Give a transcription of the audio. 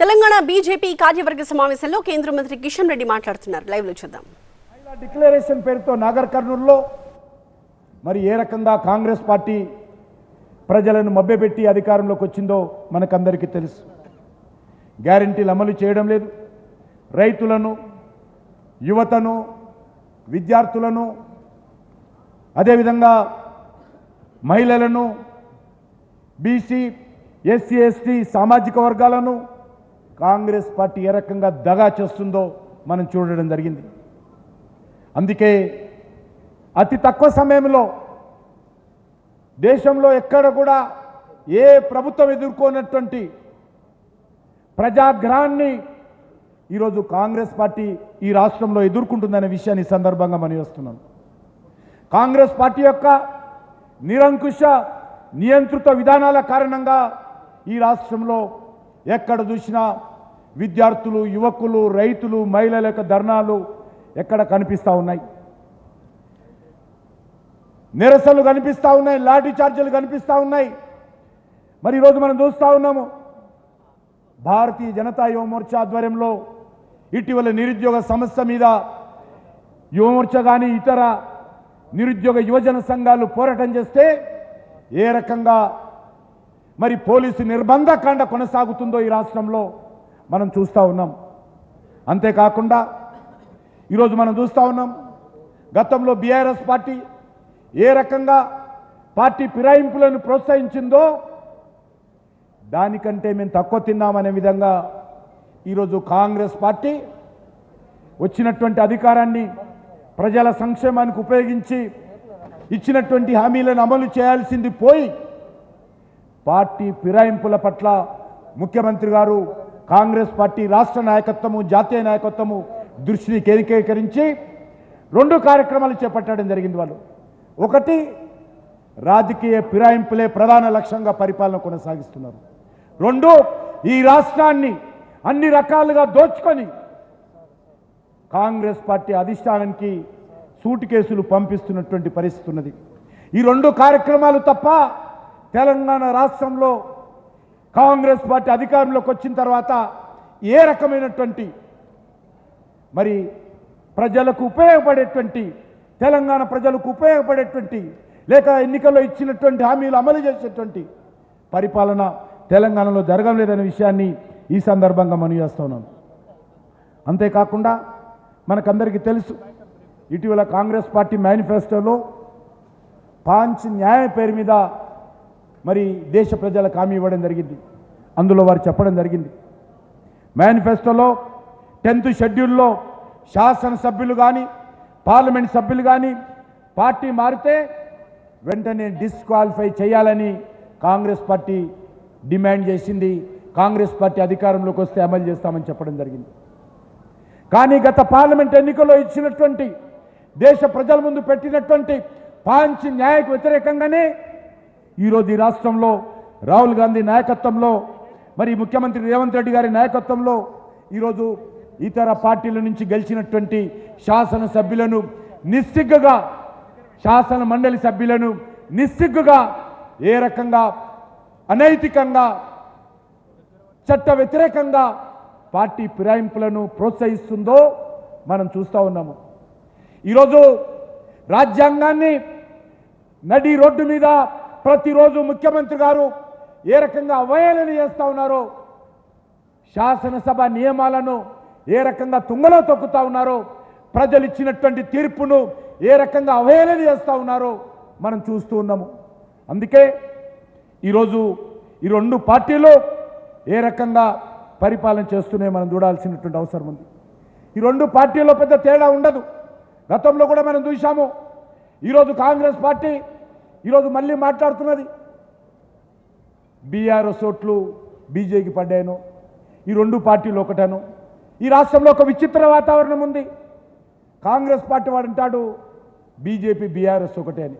Telangana BJP కార్యవర్గ సమావేశంలో కేంద్ర మంత్రి కిషన్ రెడ్డి మాట్లాడుతున్నారు. లైవ్లో చూద్దాం. డిక్లరేషన్ పేరుతో నాగర్ కర్నూలులో మరి ఏ రకంగా కాంగ్రెస్ పార్టీ ప్రజలను మభ్యపెట్టి అధికారంలోకి వచ్చిందో మనకందరికీ తెలుసు. గ్యారంటీలు అమలు చేయడం లేదు. రైతులను యువతను విద్యార్థులను అదేవిధంగా మహిళలను బీసీ ఎస్సీ ఎస్టీ సామాజిక వర్గాలను కాంగ్రెస్ పార్టీ ఏ రకంగా దగా చేస్తుందో మనం చూడడం జరిగింది. అందుకే అతి తక్కువ సమయంలో దేశంలో ఎక్కడ కూడా ఏ ప్రభుత్వం ఎదుర్కొన్నటువంటి ప్రజాగ్రహాన్ని ఈరోజు కాంగ్రెస్ పార్టీ ఈ రాష్ట్రంలో ఎదుర్కొంటుందనే విషయాన్ని సందర్భంగా మనం వస్తున్నాం కాంగ్రెస్ పార్టీ యొక్క నిరంకుశ నియంత్రిత విధానాల కారణంగా ఈ రాష్ట్రంలో ఎక్కడ చూసినా విద్యార్థులు యువకులు రైతులు మహిళల యొక్క ధర్నాలు ఎక్కడ కనిపిస్తూ ఉన్నాయి? నిరసనలు కనిపిస్తూ ఉన్నాయి లాఠీ చార్జీలు కనిపిస్తూ ఉన్నాయి. మరి ఈరోజు మనం చూస్తూ ఉన్నాము భారతీయ జనతా యువమోర్చా ఆధ్వర్యంలో ఇటీవల నిరుద్యోగ సమస్య మీద యువమోర్చ కానీ ఇతర నిరుద్యోగ యువజన సంఘాలు పోరాటం చేస్తే ఏ రకంగా మరి పోలీసు నిర్బంధకాండ కొనసాగుతుందో ఈ రాష్ట్రంలో మనం చూస్తూ ఉన్నాం. అంతేకాకుండా ఈరోజు మనం చూస్తూ ఉన్నాం గతంలో బీఆర్ఎస్ పార్టీ ఏ రకంగా పార్టీ ఫిరాయింపులను ప్రోత్సహించిందో దానికంటే మేము తక్కువ తిన్నామనే విధంగా ఈరోజు కాంగ్రెస్ పార్టీ వచ్చినటువంటి అధికారాన్ని ప్రజల సంక్షేమానికి ఉపయోగించి ఇచ్చినటువంటి హామీలను అమలు చేయాల్సింది పోయి పార్టీ ఫిరాయింపుల పట్ల ముఖ్యమంత్రి గారు కాంగ్రెస్ పార్టీ రాష్ట్ర నాయకత్వము జాతీయ నాయకత్వము దృష్టిని కేంద్రీకరించి రెండు కార్యక్రమాలు చేపట్టడం జరిగింది వాళ్ళు. ఒకటి రాజకీయ ఫిరాయింపులే ప్రధాన లక్ష్యంగా పరిపాలన కొనసాగిస్తున్నారు. రెండు ఈ రాష్ట్రాన్ని అన్ని రకాలుగా దోచుకొని కాంగ్రెస్ పార్టీ అధిష్టానానికి సూటు కేసులు పంపిస్తున్నటువంటి పరిస్థితి ఉన్నది. ఈ రెండు కార్యక్రమాలు తప్ప తెలంగాణ రాష్ట్రంలో కాంగ్రెస్ పార్టీ అధికారంలోకి వచ్చిన తర్వాత ఏ రకమైనటువంటి మరి ప్రజలకు ఉపయోగపడేటువంటి తెలంగాణ ప్రజలకు ఉపయోగపడేటువంటి లేక ఎన్నికల్లో ఇచ్చినటువంటి హామీలు అమలు చేసేటువంటి పరిపాలన తెలంగాణలో జరగడం లేదనే విషయాన్ని ఈ సందర్భంగా మనం చేస్తున్నాం అంతేకాకుండా మనకందరికీ తెలుసు ఇటీవల కాంగ్రెస్ పార్టీ మేనిఫెస్టోలో పాంచ్ న్యాయ పేరు మీద మరి దేశ ప్రజలకు హామీ ఇవ్వడం జరిగింది. అందులో వారు చెప్పడం జరిగింది. మేనిఫెస్టోలో టెన్త్ షెడ్యూల్లో శాసనసభ్యులు కానీ పార్లమెంట్ సభ్యులు కానీ పార్టీ మారితే వెంటనే డిస్క్వాలిఫై చేయాలని కాంగ్రెస్ పార్టీ డిమాండ్ చేసింది. కాంగ్రెస్ పార్టీ అధికారంలోకి వస్తే అమలు చేస్తామని చెప్పడం జరిగింది. కానీ గత పార్లమెంట్ ఎన్నికల్లో ఇచ్చినటువంటి దేశ ప్రజల ముందు పెట్టినటువంటి పాంచ్ న్యాయకు వ్యతిరేకంగానే ఈరోజు ఈ రాష్ట్రంలో రాహుల్ గాంధీ నాయకత్వంలో మరి ముఖ్యమంత్రి రేవంత్ రెడ్డి గారి నాయకత్వంలో ఈరోజు ఇతర పార్టీల నుంచి గెలిచినటువంటి శాసన సభ్యులను నిస్సిగ్గుగా శాసన మండలి సభ్యులను నిస్సిగ్గుగా ఏ రకంగా అనైతికంగా చట్ట వ్యతిరేకంగా పార్టీ ఫిరాయింపులను ప్రోత్సహిస్తుందో మనం చూస్తూ ఉన్నాము. ఈరోజు రాజ్యాంగాన్ని నడి రోడ్డు మీద ప్రతిరోజు ముఖ్యమంత్రి గారు ఏ రకంగా అవహేళన చేస్తూ ఉన్నారో శాసనసభ నియమాలను ఏ రకంగా తుంగలో తొక్కుతా ఉన్నారో ప్రజలు ఇచ్చినటువంటి తీర్పును ఏ రకంగా అవహేళన చేస్తూ ఉన్నారో మనం చూస్తూ ఉన్నాము. అందుకే ఈరోజు ఈ రెండు పార్టీలు ఏ రకంగా పరిపాలన చేస్తూనే మనం చూడాల్సినటువంటి అవసరం ఉంది. ఈ రెండు పార్టీల్లో పెద్ద తేడా ఉండదు. గతంలో కూడా మనం చూశాము. ఈరోజు కాంగ్రెస్ పార్టీ ఈరోజు మళ్ళీ మాట్లాడుతున్నది. బీఆర్ఎస్ ఓట్లు బీజేపీకి పడ్డాను ఈ రెండు పార్టీలు ఒకటను ఈ రాష్ట్రంలో ఒక విచిత్ర వాతావరణం ఉంది. కాంగ్రెస్ పార్టీ వాడు అంటాడు బీజేపీ బీఆర్ఎస్ ఒకటే అని.